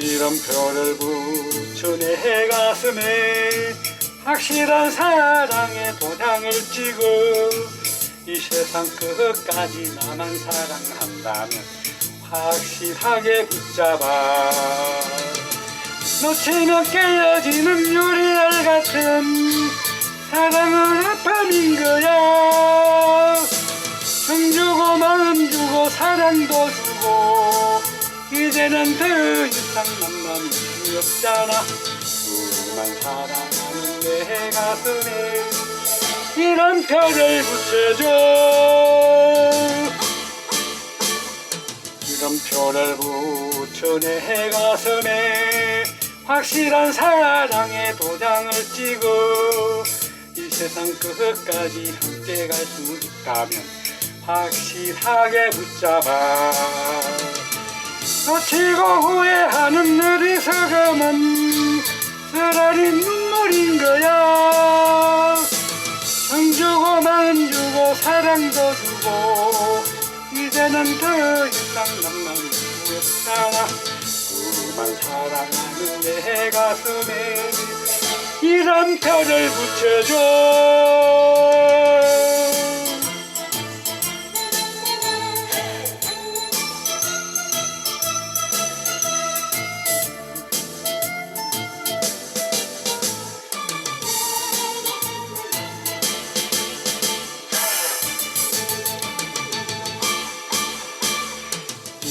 이름표를 붙여 내 가슴에 확실한 사랑의 도장을 찍어 이 세상 끝까지 나만 사랑한다면 확실하게 붙잡아. 놓치면 깨어지는 유리알 같은 사랑은 아픔인 거야. 정 주고 마음 주고 사랑도 주고 이제는 더 이상 만남이 없잖아. 너만 사랑하는 내 가슴에 이런 별을 붙여줘. 이름표를 붙여 내 가슴에 확실한 사랑의 도장을 찍어. 이 세상 끝까지 함께 갈 수 있다면 확실하게 붙잡아 놓치고 후회하는 어리석음은 차라리 눈물인 거야. 정 주고 마음 주고 사랑도 주고 이제는 더 이상 남남이 없잖아 그만 사랑하는 내 가슴에 이런 별을 붙여줘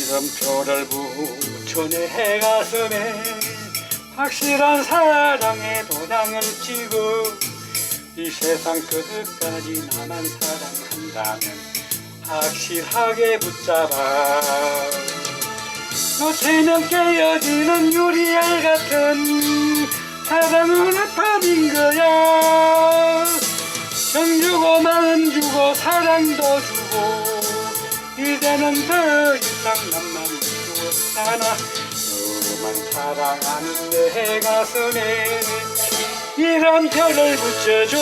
이름표를 붙여 내 가슴에 확실한 사랑의 도장을 찍어 이 세상 끝까지 나만 사랑한다면 확실하게 붙잡아. 놓치면 깨어지는 유리알 같은 사랑은 아픔인 거야. 정 주고 마음 주고 사랑도 주고 이제는 더 이상 남남이 없잖아 너만 사랑하는 내 가슴에 이런 별을 붙여줘